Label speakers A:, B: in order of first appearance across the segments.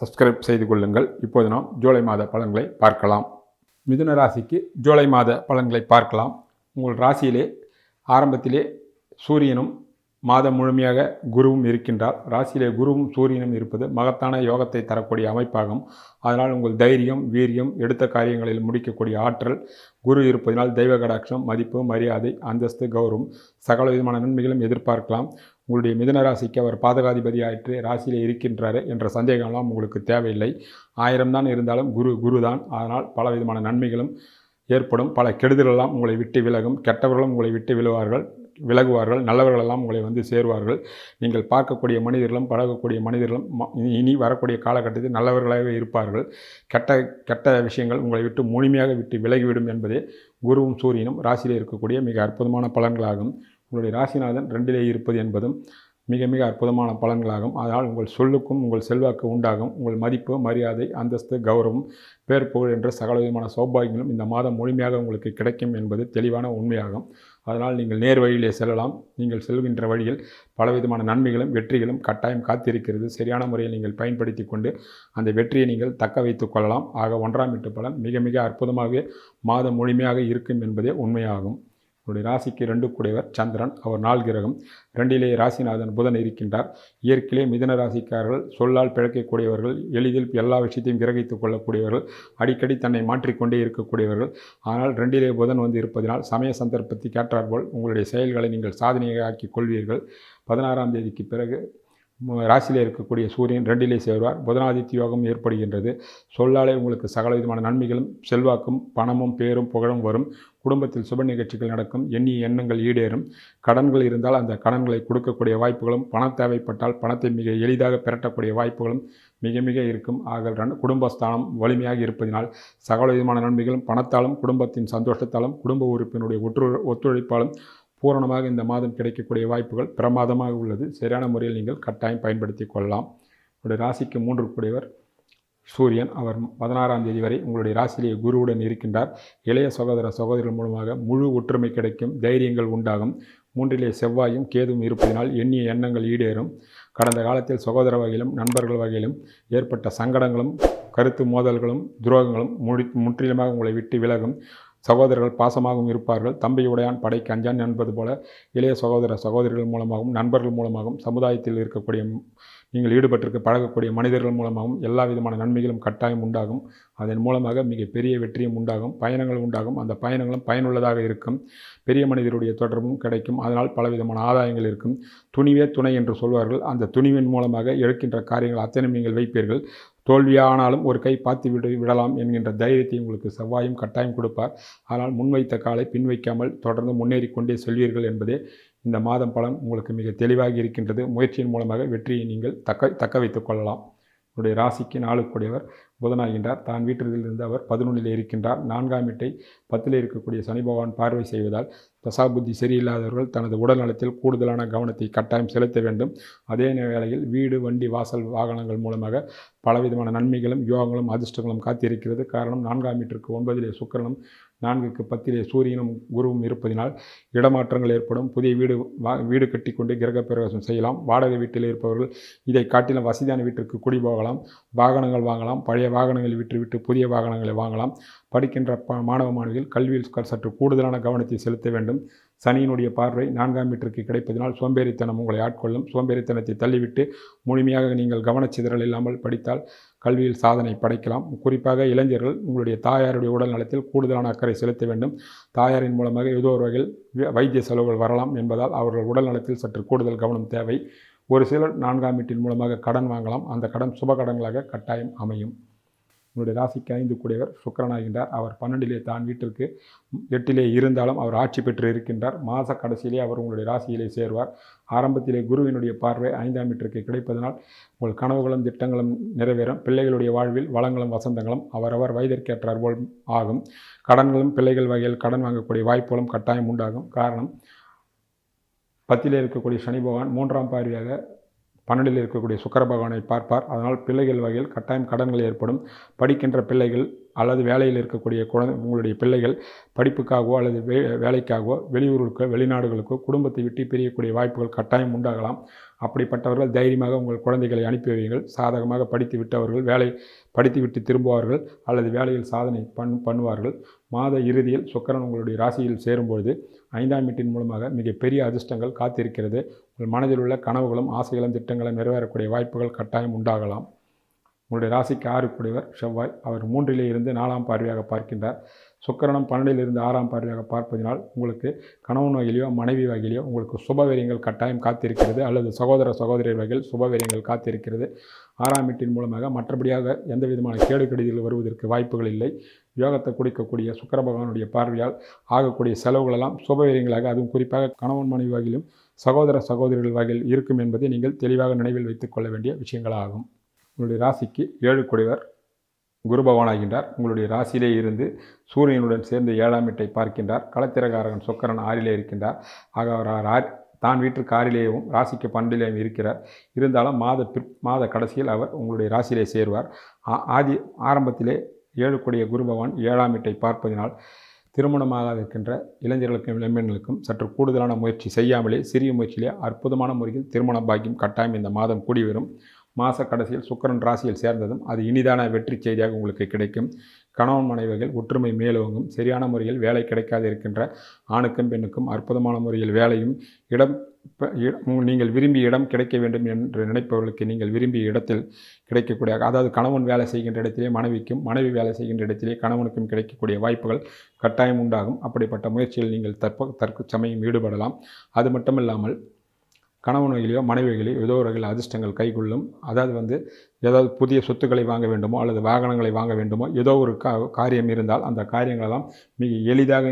A: Subscribe செய்து கொள்ளுங்கள். இப்போது நாம் ஜூலை மாத பலன்களை பார்க்கலாம். மிதுன ராசிக்கு ஜூலை மாத பலன்களை பார்க்கலாம். உங்கள் ராசியிலே ஆரம்பத்திலே சூரியனும் மாதம் முழுமையாக குருவும் இருக்கின்றார். ராசியிலே குருவும் சூரியனும் இருப்பது மகத்தான யோகத்தை தரக்கூடிய அமைப்பாகும். அதனால் உங்கள் தைரியம் வீரியம் எடுத்த காரியங்களில் முடிக்கக்கூடிய ஆற்றல் குரு இருப்பதனால் தெய்வ கடாட்சம் மதிப்பு மரியாதை அந்தஸ்து கௌரவம் சகல விதமான நன்மைகளும் எதிர்பார்க்கலாம். உங்களுடைய மிதன ராசிக்கு அவர் பாதகாதிபதி ஆயிற்று இருக்கின்றார் என்ற சந்தேகம்லாம் உங்களுக்கு தேவையில்லை. ஆயிரம் தான் இருந்தாலும் குரு குரு தான் அதனால் பல விதமான நன்மைகளும் ஏற்படும். பல கெடுதலெல்லாம் உங்களை விட்டு விலகும். கெட்டவர்களும் உங்களை விட்டு விழுவார்கள் விலகுவார்கள். நல்லவர்களெல்லாம் உங்களை வந்து சேருவார்கள். நீங்கள் பார்க்கக்கூடிய மனிதர்களும் பழகக்கூடிய மனிதர்களும் இனி வரக்கூடிய காலகட்டத்தில் நல்லவர்களாகவே இருப்பார்கள். கெட்ட கெட்ட விஷயங்கள் உங்களை விட்டு முழுமையாக விட்டு விலகிவிடும் என்பதே குருவும் சூரியனும் ராசியில் இருக்கக்கூடிய மிக அற்புதமான பலன்களாகும். உங்களுடைய ராசிநாதன் ரெண்டிலே இருப்பது என்பதும் மிக மிக அற்புதமான பலன்களாகும். அதனால் உங்கள் சொல்லுக்கும் உங்கள் செல்வாக்கு உண்டாகும். உங்கள் மதிப்பு மரியாதை அந்தஸ்து கௌரவம் பேர் புகழ் என்ற சகல விதமான சௌபாகியங்களும் இந்த மாதம் முழுமையாக உங்களுக்கு கிடைக்கும் என்பது தெளிவான உண்மையாகும். அதனால் நீங்கள் நேர் வழியிலே செல்லலாம். நீங்கள் செல்கின்ற வழியில் பலவிதமான நன்மைகளும் வெற்றிகளும் கட்டாயம் காத்திருக்கிறது. சரியான முறையில் நீங்கள் பயன்படுத்தி கொண்டு அந்த வெற்றியை நீங்கள் தக்க வைத்துக் கொள்ளலாம். ஆக ஒன்றாம் எட்டு பலன் மிக மிக அற்புதமாகவே மாதம் முழுமையாக இருக்கும் என்பதே உண்மையாகும். உங்களுடைய ராசிக்கு ரெண்டு கூடையவர் சந்திரன் அவர் நாள் கிரகம். ரெண்டிலே ராசிநாதன் புதன் இருக்கின்றார். இயற்கையிலே மிதன ராசிக்காரர்கள் சொல்லால் பிழைக்கக்கூடியவர்கள் எளிதில் எல்லா விஷயத்தையும் கிரகித்துக் கொள்ளக்கூடியவர்கள் அடிக்கடி தன்னை மாற்றிக்கொண்டே இருக்கக்கூடியவர்கள். ஆனால் ரெண்டிலே புதன் வந்து இருப்பதனால் சமய சந்தர்ப்பத்தை கேட்டார்போல் உங்களுடைய செயல்களை நீங்கள் சாதனையாக ஆக்கிக் கொள்வீர்கள். பதினாறாம் தேதிக்கு பிறகு ராசியில் இருக்கக்கூடிய சூரியன் ரெண்டிலே சேருவார். புதனாதித்ய யோகம் ஏற்படுகின்றது. சொல்லாலே உங்களுக்கு சகல விதமான நன்மைகளும் செல்வாக்கும் பணமும் பேரும் புகழும் வரும். குடும்பத்தில் சுப நிகழ்ச்சிகள் நடக்கும். எண்ணிய எண்ணங்கள் ஈடேறும். கடன்கள் இருந்தால் அந்த கடன்களை கொடுக்கக்கூடிய வாய்ப்புகளும் பணம் தேவைப்பட்டால் பணத்தை மிக எளிதாக பெரட்டக்கூடிய வாய்ப்புகளும் மிக மிக இருக்கும். ஆக ரன்- குடும்பஸ்தானம் வலிமையாக இருப்பதினால் சகல விதமான நன்மைகளும் பணத்தாலும் குடும்பத்தின் சந்தோஷத்தாலும் குடும்ப உறுப்பினுடைய ஒற்று ஒத்துழைப்பாலும் பூரணமாக இந்த மாதம் கிடைக்கக்கூடிய வாய்ப்புகள் பிரமாதமாக உள்ளது. சரியான முறையில் நீங்கள் கட்டாயம் பயன்படுத்தி கொள்ளலாம். உங்களுடைய ராசிக்கு மூன்று கூடியவர். சூரியன் அவர் பதினாறாம் தேதி வரை உங்களுடைய ராசியிலேயே குருவுடன் இருக்கின்றார். இளைய சகோதர சகோதரிகள் மூலமாக முழு ஒற்றுமை கிடைக்கும் தைரியங்கள் உண்டாகும். மூன்றிலே செவ்வாயும் கேதும் இருப்பதினால் எண்ணிய எண்ணங்கள் ஈடேறும். கடந்த காலத்தில் சகோதர வகையிலும் நண்பர்கள் வகையிலும் ஏற்பட்ட சங்கடங்களும் கருத்து மோதல்களும் துரோகங்களும் முடி முற்றிலுமாக உங்களை விட்டு விலகும். சகோதரர்கள் பாசமாகவும் இருப்பார்கள். தம்பி உடையான் படைக்கு அஞ்சான் என்பது போல இளைய சகோதர சகோதரிகள் மூலமாகவும் நண்பர்கள் மூலமாகவும் சமுதாயத்தில் இருக்கக்கூடிய நீங்கள் ஈடுபட்டிருக்க பழகக்கூடிய மனிதர்கள் மூலமாகவும் எல்லா விதமான நன்மைகளும் கட்டாயம் உண்டாகும். அதன் மூலமாக மிகப்பெரிய வெற்றியும் உண்டாகும். பயணங்கள் உண்டாகும். அந்த பயணங்களும் பயனுள்ளதாக இருக்கும். பெரிய மனிதருடைய தொடர்பும் கிடைக்கும். அதனால் பலவிதமான ஆதாயங்கள் இருக்கும். துணிவே துணை என்று சொல்வார்கள். அந்த துணிவின் மூலமாக எடுக்கின்ற காரியங்கள் அத்தனை நீங்கள் வைப்பீர்கள். தோல்வியானாலும் ஒரு கை பார்த்து விடு விடலாம் என்கின்ற தைரியத்தை உங்களுக்கு செவ்வாயும் கட்டாயம் கொடுப்பார். ஆனால் முன்வைத்த காலை பின் வைக்காமல் தொடர்ந்து முன்னேறி கொண்டே செல்வீர்கள் என்பதே இந்த மாதம் பலன். உங்களுக்கு மிக தெளிவாக இருக்கின்றது. முயற்சியின் மூலமாக வெற்றியை நீங்கள் தக்க தக்க வைத்துக் கொள்ளலாம். உடைய ராசிக்கு நாளுக்குடையவர் புதனாகின்றார். தான் வீட்டிலிருந்து அவர் பதினொன்றில் இருக்கின்றார். நான்காம் வீட்டை பத்தில் இருக்கக்கூடிய சனி பகவான் பார்வை செய்வதால் தசாபுத்தி சரியில்லாதவர்கள் தனது உடல் நலத்தில் கூடுதலான கவனத்தை கட்டாயம் செலுத்த வேண்டும். அதே வேளையில் வீடு வண்டி வாசல் வாகனங்கள் மூலமாக பலவிதமான நன்மைகளும் யோகங்களும் அதிர்ஷ்டங்களும் காத்திருக்கிறது. காரணம் நான்காம் வீட்டிற்கு ஒன்பதிலே சுக்கரனும் நான்குக்கு பத்திலே சூரியனும் குருவும் இருப்பதினால் இடமாற்றங்கள் ஏற்படும். புதிய வீடு வா வீடு கட்டிக்கொண்டு கிரகப்பிரவேசம் செய்யலாம். வாடகை வீட்டில் இருப்பவர்கள் இதை காட்டிலும் வசதியான வீட்டிற்கு குடி போகலாம். வாகனங்கள் வாங்கலாம். பழைய வாகனங்களை விற்றுவிட்டு புதிய வாகனங்களை வாங்கலாம். படிக்கின்ற ப மாணவ மாணவிகள் கல்வியில் க- சற்று கூடுதலான கவனத்தை செலுத்த வேண்டும். சனியினுடைய பார்வை நான்காம் வீட்டிற்கு கிடைப்பதனால் சோம்பேறித்தனம் உங்களை ஆட்கொள்ளும். சோம்பேறித்தனத்தை தள்ளிவிட்டு முழுமையாக நீங்கள் கவனச்சிதறல் இல்லாமல் படித்தால் கல்வியில் சாதனை படைக்கலாம். குறிப்பாக இளைஞர்கள் உங்களுடைய தாயாருடைய உடல் நலத்தில் கூடுதலான அக்கறை செலுத்த வேண்டும். தாயாரின் மூலமாக ஏதோ ஒரு வகையில் வைத்திய செலவுகள் வரலாம் என்பதால் அவர்கள் உடல் நலத்தில் சற்று கூடுதல் கவனம் தேவை. ஒரு சிலர் நான்காம் வீட்டின் மூலமாக கடன் வாங்கலாம். அந்த கடன் சுப கடன்களாக கட்டாயம் அமையும். உங்களுடைய ராசிக்கு ஐந்து கூடியவர் சுக்கரனாகின்றார். அவர் பன்னெண்டிலே தான் வீட்டிற்கு எட்டிலே இருந்தாலும் அவர் ஆட்சி பெற்று இருக்கின்றார். மாத கடைசியிலே அவர் உங்களுடைய ராசியிலே சேர்வார். ஆரம்பத்திலே குருவினுடைய பார்வை ஐந்தாம் வீட்டிற்கு கிடைப்பதனால் உங்கள் கனவுகளும் திட்டங்களும் நிறைவேறும். பிள்ளைகளுடைய வாழ்வில் வளங்களும் வசந்தங்களும் அவரவர் வயதிற்கேற்றார் போல் ஆகும். கடன்களும் பிள்ளைகள் வகையில் கடன் வாங்கக்கூடிய வாய்ப்புகளும் கட்டாயம் உண்டாகும். காரணம் பத்திலே இருக்கக்கூடிய சனி பகவான் மூன்றாம் பார்வையாக பன்னெண்டில் இருக்கக்கூடிய சுக்கர பகவானை பார்ப்பார். அதனால் பிள்ளைகள் வகையில் கட்டாயம் கடன்கள் ஏற்படும். படிக்கின்ற பிள்ளைகள் அல்லது வேலையில் இருக்கக்கூடிய குழந்தை உங்களுடைய பிள்ளைகள் படிப்புக்காகவோ அல்லது வே வேலைக்காகவோ வெளியூருக்கோ வெளிநாடுகளுக்கோ குடும்பத்தை விட்டு பிரியக்கூடிய வாய்ப்புகள் கட்டாயம் உண்டாகலாம். அப்படிப்பட்டவர்கள் தைரியமாக உங்கள் குழந்தைகளை அனுப்பி வையுங்கள். சாதகமாக படித்து விட்டவர்கள் வேலை படித்துவிட்டு திரும்புவார்கள் அல்லது வேலையில் சாதனை பண் பண்ணுவார்கள். மாத இறுதியில் சுக்கரன் உங்களுடைய ராசியில் சேரும்பொழுது ஐந்தாம் வீட்டின் மூலமாக மிகப்பெரிய அதிர்ஷ்டங்கள் காத்திருக்கிறது. உங்கள் மனதில் உள்ள கனவுகளும் ஆசைகளும் திட்டங்களும் நிறைவேறக்கூடிய வாய்ப்புகள் கட்டாயம் உண்டாகலாம். உங்களுடைய ராசிக்கு ஆறுக்குடையவர் செவ்வாய். அவர் மூன்றிலே இருந்து நாலாம் பார்வையாக பார்க்கின்றார். சுக்கரனும் பன்னெண்டிலிருந்து ஆறாம் பார்வையாக பார்ப்பதினால் உங்களுக்கு கணவன் வகையிலையோ மனைவி வகையிலையோ உங்களுக்கு சுபவீரியங்கள் கட்டாயம் காத்திருக்கிறது. அல்லது சகோதர சகோதரி வகையில் சுபவீரியங்கள் காத்திருக்கிறது. ஆறாம் வீட்டின் மூலமாக மற்றபடியாக எந்த விதமான கேடு வருவதற்கு வாய்ப்புகள் இல்லை. யோகத்தை குடிக்கக்கூடிய சுக்கர பகவானுடைய பார்வையால் ஆகக்கூடிய செலவுகளெல்லாம் சுபவீரியங்களாக அதுவும் குறிப்பாக கணவன் மனைவி வகையிலும் சகோதர சகோதரிகள் வகையில் இருக்கும் என்பதை நீங்கள் தெளிவாக நினைவில் வைத்துக் கொள்ள வேண்டிய விஷயங்களாகும். உங்களுடைய ராசிக்கு ஏழு குடைவர். குரு பகவானாகின்றார். உங்களுடைய ராசியிலே இருந்து சூரியனுடன் சேர்ந்து ஏழாம் வீட்டை பார்க்கின்றார். களத்திரகாரகன் சொக்கரன் ஆறிலே இருக்கின்றார். ஆக அவர் தான் வீட்டிற்கு ஆறிலேயும் ராசிக்கு பண்டிலேயும் இருக்கிறார். இருந்தாலும் மாத பிற் மாத கடைசியில் அவர் உங்களுடைய ராசியிலே சேருவார். ஆதி ஆரம்பத்திலே ஏழு கூடிய குரு பகவான் ஏழாம் வீட்டை பார்ப்பதினால் திருமணமாக இருக்கின்ற இளைஞர்களுக்கும் இளைஞர்களுக்கும் சற்று கூடுதலான முயற்சி செய்யாமலே சிறிய முயற்சியிலே அற்புதமான முறையில் திருமண பாக்கியம் கட்டாயம் இந்த மாதம் கூடி வரும் மாத கடைசியில் சுக்கரன் ராசியில் சேர்ந்ததும் அது இனிதான வெற்றி செய்தியாக உங்களுக்கு கிடைக்கும். கணவன் மனைவிகள் ஒற்றுமை மேலோங்கும். சரியான முறையில் வேலை கிடைக்காது இருக்கின்ற ஆணுக்கும் பெண்ணுக்கும் அற்புதமான முறையில் வேலையும் இடம் நீங்கள் விரும்பிய இடம் கிடைக்க வேண்டும் என்று நினைப்பவர்களுக்கு நீங்கள் விரும்பிய இடத்தில் கிடைக்கக்கூடிய அதாவது கணவன் வேலை செய்கின்ற இடத்திலே மனைவிக்கும் மனைவி வேலை செய்கின்ற இடத்திலே கணவனுக்கும் கிடைக்கக்கூடிய வாய்ப்புகள் கட்டாயம் உண்டாகும். அப்படிப்பட்ட முயற்சியில் நீங்கள் தற்ப தற்கு சமயம் ஈடுபடலாம். அது மட்டும் இல்லாமல் கணவனையிலையோ மனைவிகளையோ ஏதோ ஒரு வகையில் அதிர்ஷ்டங்கள் கைகொள்ளும். அதாவது வந்து ஏதாவது புதிய சொத்துக்களை வாங்க வேண்டுமோ அல்லது வாகனங்களை வாங்க வேண்டுமோ ஏதோ ஒரு கா காரியம் இருந்தால் அந்த காரியங்களெல்லாம் மிக எளிதாக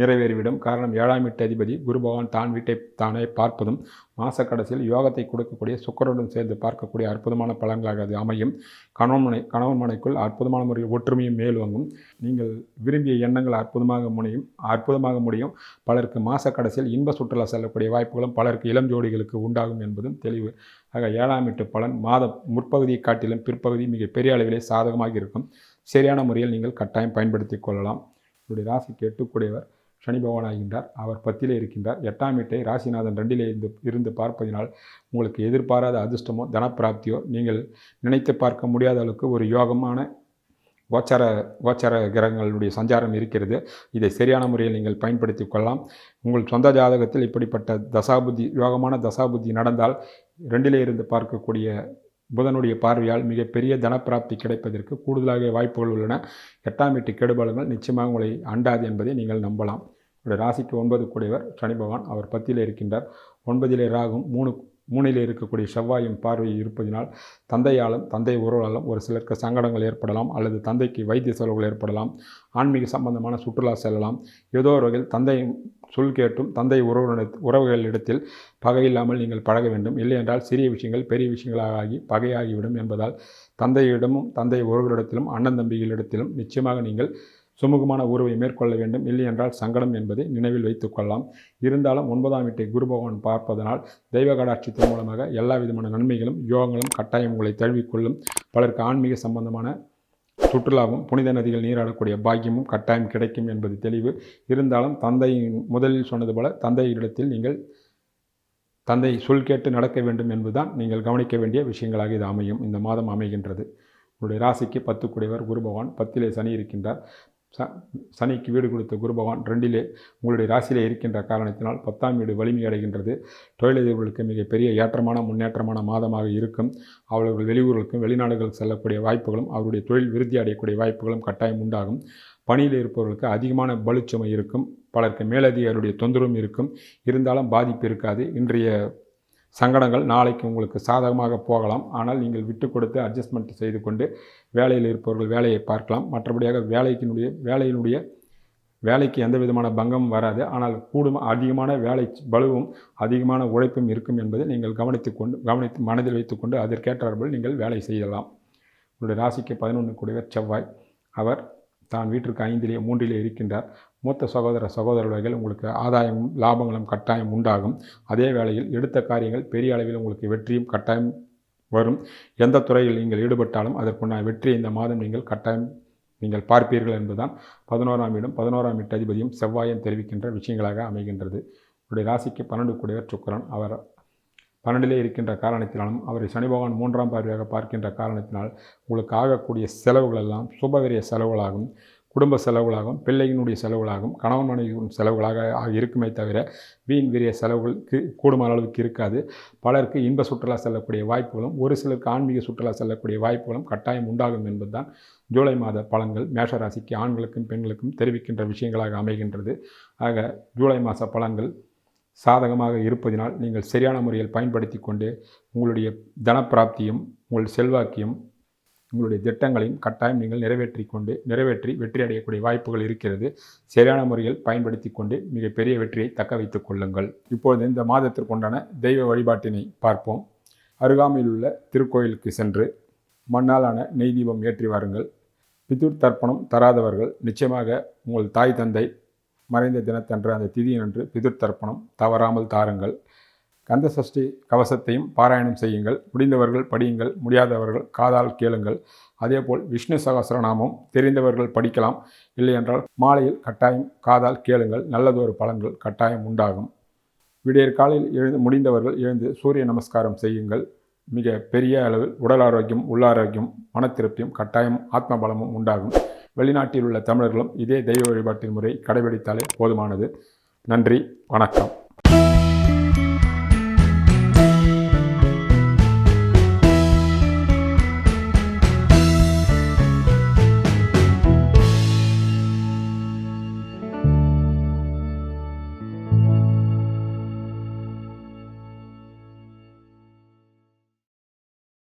A: நிறைவேறிவிடும். காரணம் ஏழாம் வீட்டு அதிபதி குரு பகவான் தான் வீட்டை தானே பார்ப்பதும் மாத கடைசியில் யோகத்தை கொடுக்கக்கூடிய சுக்கருடன் சேர்ந்து பார்க்கக்கூடிய அற்புதமான பலன்களாக அது அமையும். கணவன்மனை கணவன் மனைக்குள் அற்புதமான முறையில் ஒற்றுமையும் மேல்வாங்கும் நீங்கள் விரும்பிய எண்ணங்கள் அற்புதமாக முடியும் அற்புதமாக முடியும். பலருக்கு மாத கடைசியில் இன்ப சுற்றுலா செல்லக்கூடிய வாய்ப்புகளும் பலருக்கு இளம் ஜோடிகளுக்கு உண்டாகும் என்பதும் தெளிவு. ஆக ஏழாம் எட்டு பலன் மாத முற்பகுதியை காட்டிலும் பிற்பகுதி மிக பெரிய அளவிலே சாதகமாக இருக்கும். சரியான முறையில் நீங்கள் கட்டாயம் பயன்படுத்தி கொள்ளலாம். உங்களுடைய ராசிக்கு எட்டுக்குடையவர் சனி பகவானாகின்றார் அவர் பத்திலே இருக்கின்றார். எட்டாம் வீட்டை ராசிநாதன் ரெண்டிலே இருந்து இருந்து பார்ப்பதினால் உங்களுக்கு எதிர்பாராத அதிர்ஷ்டமோ தனப்பிராப்தியோ நீங்கள் நினைத்து பார்க்க முடியாத அளவுக்கு ஒரு யோகமான கோச்சார கோச்சார கிரகங்களுடைய சஞ்சாரம் இருக்கிறது. இதை சரியான முறையில் நீங்கள் பயன்படுத்தி கொள்ளலாம். உங்கள் சொந்த ஜாதகத்தில் இப்படிப்பட்ட தசாபுத்தி யோகமான தசாபுத்தி நடந்தால் ரெண்டிலே இருந்து பார்க்கக்கூடிய புதனுடைய பார்வையால் மிகப்பெரிய தனப்பிராப்தி கிடைப்பதற்கு கூடுதலாக வாய்ப்புகள் உள்ளன. எட்டாம் வீட்டு கெடுபலங்கள் நிச்சயமாக உங்களை அண்டாது என்பதை நீங்கள் நம்பலாம். உங்களுடைய ராசிக்கு ஒன்பது கூடியவர் சனி பகவான் அவர் பத்தியில் இருக்கின்றார். ஒன்பதிலே ராகும் மூணு மூணில் இருக்கக்கூடிய செவ்வாயும் பார்வை இருப்பதினால் தந்தையாலும் தந்தை உறவாலும் ஒரு சிலருக்கு சங்கடங்கள் ஏற்படலாம் அல்லது தந்தைக்கு வைத்திய செலவுகள் ஏற்படலாம் ஆன்மீக சம்பந்தமான சுற்றுலா செல்லலாம். ஏதோ ஒரு வகையில் தந்தை சொல் கேட்டும் தந்தை உறவு உறவுகளிடத்தில் பகை இல்லாமல் நீங்கள் பழக வேண்டும். இல்லை என்றால் சிறிய விஷயங்கள் பெரிய விஷயங்களாக ஆகி பகையாகிவிடும் என்பதால் தந்தையிடமும் தந்தை உறவுகளிடத்திலும் அண்ணன் தம்பிகளிடத்திலும் நிச்சயமாக நீங்கள் சுமூகமான உறவை மேற்கொள்ள வேண்டும். இல்லை என்றால் சங்கடம் என்பதை நினைவில் வைத்துக் கொள்ளலாம். இருந்தாலும் ஒன்பதாம் வீட்டை குரு பகவான் பார்ப்பதனால் தெய்வ கடாட்சித்தின் மூலமாக எல்லா விதமான நன்மைகளும் யோகங்களும் கட்டாயம் உங்களை தழுவிக்கொள்ளும். பலருக்கு ஆன்மீக சம்பந்தமான சுற்றுலாவும் புனித நதிகள் நீராடக்கூடிய பாக்கியமும் கட்டாயம் கிடைக்கும் என்பது தெளிவு. இருந்தாலும் தந்தையின் முதலில் சொன்னது போல தந்தையிடத்தில் நீங்கள் தந்தை சொல் கேட்டு நடக்க வேண்டும் என்பதுதான் நீங்கள் கவனிக்க வேண்டிய விஷயங்களாக இது அமையும். இந்த மாதம் அமைகின்றது. உங்களுடைய ராசிக்கு பத்து குடைவர் குரு பகவான். பத்திலே சனி இருக்கின்றார். ச சனிக்கு வீடு கொடுத்த குரு பகவான் ரெண்டிலே உங்களுடைய ராசியிலே இருக்கின்ற காரணத்தினால் பத்தாம் வீடு வலிமை அடைகின்றது. தொழிலதிபர்களுக்கு மிகப்பெரிய ஏற்றமான முன்னேற்றமான மாதமாக இருக்கும். அவர்கள் வெளியூர்களுக்கும் வெளிநாடுகளுக்கு செல்லக்கூடிய வாய்ப்புகளும் அவருடைய தொழில் விருத்தி அடையக்கூடிய வாய்ப்புகளும் கட்டாயம் உண்டாகும். பணியில் இருப்பவர்களுக்கு அதிகமான பலுச்சுமை இருக்கும். பலருக்கு மேலதிகாரியுடைய தொந்தரவும் இருக்கும். இருந்தாலும் பாதிப்பு இருக்காது. இன்றைய சங்கடங்கள் நாளைக்கு உங்களுக்கு சாதகமாக போகலாம். ஆனால் நீங்கள் விட்டு கொடுத்து அட்ஜஸ்ட்மெண்ட் செய்து கொண்டு வேலையில் இருப்பவர்கள் வேலையை பார்க்கலாம். மற்றபடியாக வேலைக்கினுடைய வேலையினுடைய வேலைக்கு எந்த விதமான பங்கமும் வராது. ஆனால் கூடும் அதிகமான வேலை பலுவும் அதிகமான உழைப்பும் இருக்கும் என்பதை நீங்கள் கவனித்து கொண்டு கவனித்து மனதில் வைத்துக்கொண்டு அதற்கேற்றாற்போல் நீங்கள் வேலை செய்யலாம். உங்களுடைய ராசிக்கு பதினொன்று கூடிய செவ்வாய். அவர் தான் வீட்டிற்கு ஐந்திலே மூன்றிலே இருக்கின்றார். மூத்த சகோதர சகோதரர்கள் உங்களுக்கு ஆதாயமும் லாபங்களும் கட்டாயம் உண்டாகும். அதே வேளையில் எடுத்த காரியங்கள் பெரிய அளவில் உங்களுக்கு வெற்றியும் கட்டாயம் வரும். எந்த துறையில் நீங்கள் ஈடுபட்டாலும் அதற்குண்டான வெற்றி இந்த மாதம் நீங்கள் கட்டாயம் நீங்கள் பார்ப்பீர்கள் என்பதுதான். பதினோராம் இடம் பதினோராம் வீட்டு அதிபதியும் செவ்வாயம் தெரிவிக்கின்ற விஷயங்களாக அமைகின்றது. உடைய ராசிக்கு பன்னெண்டு கூடியவர் சுக்கரன். அவர் பன்னெண்டிலே இருக்கின்ற காரணத்தினாலும் அவரை சனி பகவான் மூன்றாம் பார்வையாக பார்க்கின்ற காரணத்தினால் உங்களுக்கு ஆகக்கூடிய செலவுகள் எல்லாம் சுபவிரிய செலவுகளாகும். குடும்ப செலவுகளாகும் பிள்ளையினுடைய செலவுகளாகும் கணவன் மனைவியின் செலவுகளாக ஆக இருக்குமே தவிர வீண் விரிய செலவுகளுக்கு கூடுமான அளவுக்கு இருக்காது. பலருக்கு இன்ப சுற்றுலா செல்லக்கூடிய வாய்ப்புகளும் ஒரு சிலருக்கு ஆன்மீக சுற்றுலா செல்லக்கூடிய வாய்ப்புகளும் கட்டாயம் உண்டாகும் என்பதுதான் ஜூலை மாத பலன்கள். மேஷராசிக்கு ஆண்களுக்கும் பெண்களுக்கும் தெரிவிக்கின்ற விஷயங்களாக அமைகின்றது. ஆக ஜூலை மாத பலன்கள் சாதகமாக இருப்பதினால் நீங்கள் சரியான முறையில் பயன்படுத்தி கொண்டு உங்களுடைய தனப்பிராப்தியும் உங்கள் செல்வாக்கியும் உங்களுடைய திட்டங்களையும் கட்டாயம் நீங்கள் நிறைவேற்றி கொண்டு நிறைவேற்றி வெற்றி அடையக்கூடிய வாய்ப்புகள் இருக்கிறது. சரியான முறையில் பயன்படுத்தி கொண்டு மிகப்பெரிய வெற்றியை தக்க வைத்துக் கொள்ளுங்கள். இப்பொழுது இந்த மாதத்திற்குண்டான தெய்வ வழிபாட்டினை பார்ப்போம். அருகாமையில் உள்ள திருக்கோயிலுக்கு சென்று மண்ணாலான நெய் தீபம் ஏற்றி வாருங்கள். பிதுர் தர்ப்பணம் தராதவர்கள் நிச்சயமாக உங்கள் தாய் தந்தை மறைந்த தினத்தன்று அந்த திதியன்று பிதுர் தர்ப்பணம் தவறாமல் தாருங்கள். கந்த சஷ்டி கவசத்தையும் பாராயணம் செய்யுங்கள். முடிந்தவர்கள் படியுங்கள். முடியாதவர்கள் காதால் கேளுங்கள். அதேபோல் விஷ்ணு சகசரநாமம் தெரிந்தவர்கள் படிக்கலாம். இல்லையென்றால் மாலையில் கட்டாயம் காதால் கேளுங்கள். நல்லதொரு பலன்கள் கட்டாயம் உண்டாகும். விடியற் காலையில் எழுந்து முடிந்தவர்கள் எழுந்து சூரிய நமஸ்காரம் செய்யுங்கள். மிக பெரிய அளவில் உடல் ஆரோக்கியம் உள்ளாரோக்கியம் மன திருப்தியும் கட்டாயம் ஆத்ம பலமும் உண்டாகும். வெளிநாட்டில் உள்ள தமிழர்களும் இதே தெய்வ வழிபாட்டின் முறை கடைபிடித்தாலே போதுமானது. நன்றி. வணக்கம்.